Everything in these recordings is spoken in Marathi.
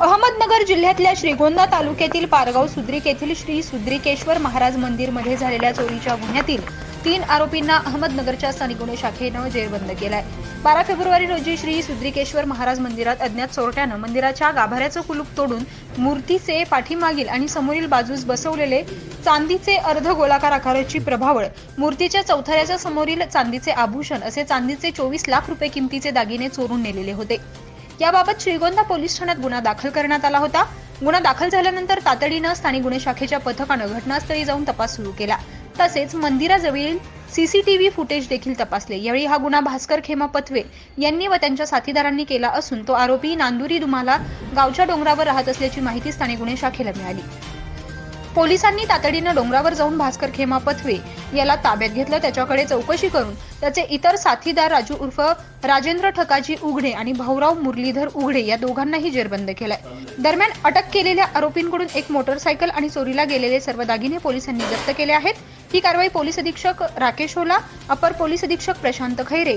अहमदनगर जिल्ह्यातल्या श्रीगोंदा तालुक्यातील पारगाव सुद्रिक येथील श्री सुद्रिकेश्वर महाराज मंदिरमध्ये झालेल्या चोरीच्या गुन्ह्यातील तीन आरोपींना अहमदनगरच्या स्थानिक गुन्हे शाखेनं जेरबंद केलाय. बारा फेब्रुवारी रोजी श्री सुद्रिकेश्वर महाराज मंदिरात अज्ञात चोरट्यानं मंदिराच्या गाभाऱ्याचं कुलूप तोडून मूर्तीचे पाठीमागील आणि समोरील बाजूस बसवलेले चांदीचे अर्ध गोलाकार आकाराची प्रभावळ मूर्तीच्या चौथऱ्याच्या समोरील चांदीचे आभूषण असे चांदीचे चोवीस लाख रुपये किमतीचे दागिने चोरून नेलेले होते. याबाबत श्रीगोंदा पोलीस ठाण्यात गुन्हा दाखल करण्यात आला होता. गुन्हा दाखल झाल्यानंतर तातडीनं स्थानिक गुन्हे शाखेच्या पथकानं घटनास्थळी जाऊन तपास सुरू केला. तसेच मंदिराजवळील सीसीटीव्ही फुटेज देखील तपासले. यावेळी हा गुन्हा भास्कर खेमा पथवे यांनी व त्यांच्या साथीदारांनी केला असून तो आरोपी नांदुरी दुमाला गावच्या डोंगरावर राहत असल्याची माहिती स्थानिक गुन्हे शाखेला मिळाली. पोलिसांनी तातडीनं डोंगरावर जाऊन भास्कर खेमा पथवे याला ताब्यात घेतलं. त्याच्याकडे चौकशी करून त्याचे इतर साथीदार राजू उर्फ राजेंद्र ठकाजी उघडे आणि भाऊराव मुरलीधर उघडे या दोघांनाही जेरबंद केलाय. दरम्यान अटक केलेल्या आरोपींकडून एक मोटरसायकल आणि चोरीला गेलेले सर्व दागिने पोलिसांनी जप्त केले आहेत. ही कारवाई पोलीस अधीक्षक राकेश ओला अपर पोलीस अधीक्षक प्रशांत खैरे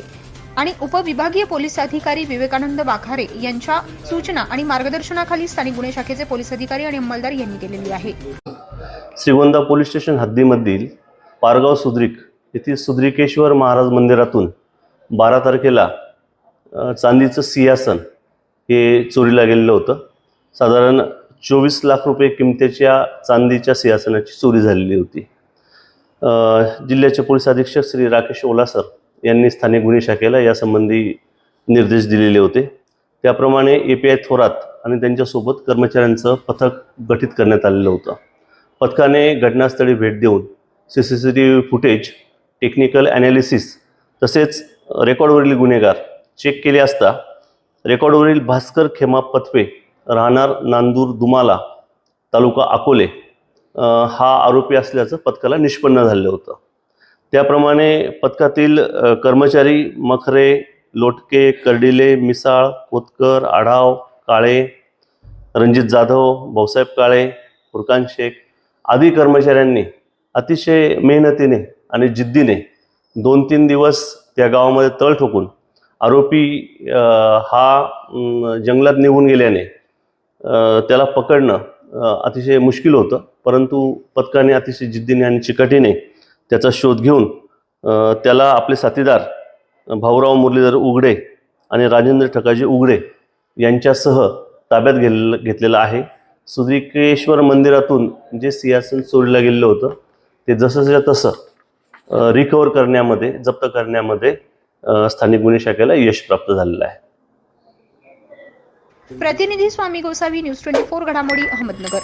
आणि उपविभागीय पोलीस अधिकारी विवेकानंद वाखारे यांच्या सूचना आणि मार्गदर्शनाखाली स्थानिक गुन्हे शाखेचे पोलीस अधिकारी आणि अंमलदार यांनी केलेली आहे. श्रीगोंदा पोलीस स्टेशन हद्दीमधील पारगाव सुद्रिक येथील सुद्रिकेश्वर महाराज मंदिरातून बारा तारखेला चांदीचं सिंहासन हे चोरीला गेलेलं होतं. साधारण चोवीस लाख रुपये किमतीच्या चांदीच्या सिंहासनाची चोरी झालेली होती. जिल्ह्याचे पोलीस अधीक्षक श्री राकेश ओलासर यांनी स्थानिक गुन्हे शाखेला यासंबंधी निर्देश दिलेले होते. त्याप्रमाणे ए पी आय थोरात आणि त्यांच्यासोबत कर्मचाऱ्यांचं पथक गठीत करण्यात आलेलं होतं. पथकाने घटनास्थळी भेट देऊन C C C T V footage technical analysis तसेच रेकॉर्डवरील गुन्हेगार चेक केले असता रेकॉर्डवरील भास्कर खेमा पथवे राहणार नांदूर दुमाला तालुका अकोले हा आरोपी असल्याचं पथकाला निष्पन्न झालेलं होतं. त्याप्रमाणे पथकातील कर्मचारी मखरे लोटके कर्डिले मिसाळ कोतकर आढाव काळे रणजित जाधव भाऊसाहेब काळे फुरकान शेख आदी कर्मचाऱ्यांनी अतिशय मेहनतीने आणि जिद्दीने दोन तीन दिवस त्या गावामध्ये तळ ठोकून आरोपी हा जंगलात निघून गेल्याने त्याला पकडणं अतिशय मुश्किल होतं. परंतु पथकाने अतिशय जिद्दीने आणि चिकाटीने त्याचा शोध घेऊन त्याला आपले साथीदार भाऊराव मुरलीधर उघडे आणि राजेंद्र ठकाजी उघडे यांच्यासह ताब्यात घेल घेतलेला आहे. सुद्रिकेश्वर मंदिरातून जे सिंहासन सोडलं गेलेलं होतं ते जसंच्या तसं रिकवर करण्यामध्ये जप्त करण्यामध्ये स्थानिक गुन्हे शाखेला यश प्राप्त झालेलं आहे. प्रतिनिधी Swami Gosavi news twenty four घडामोडी अहमदनगर.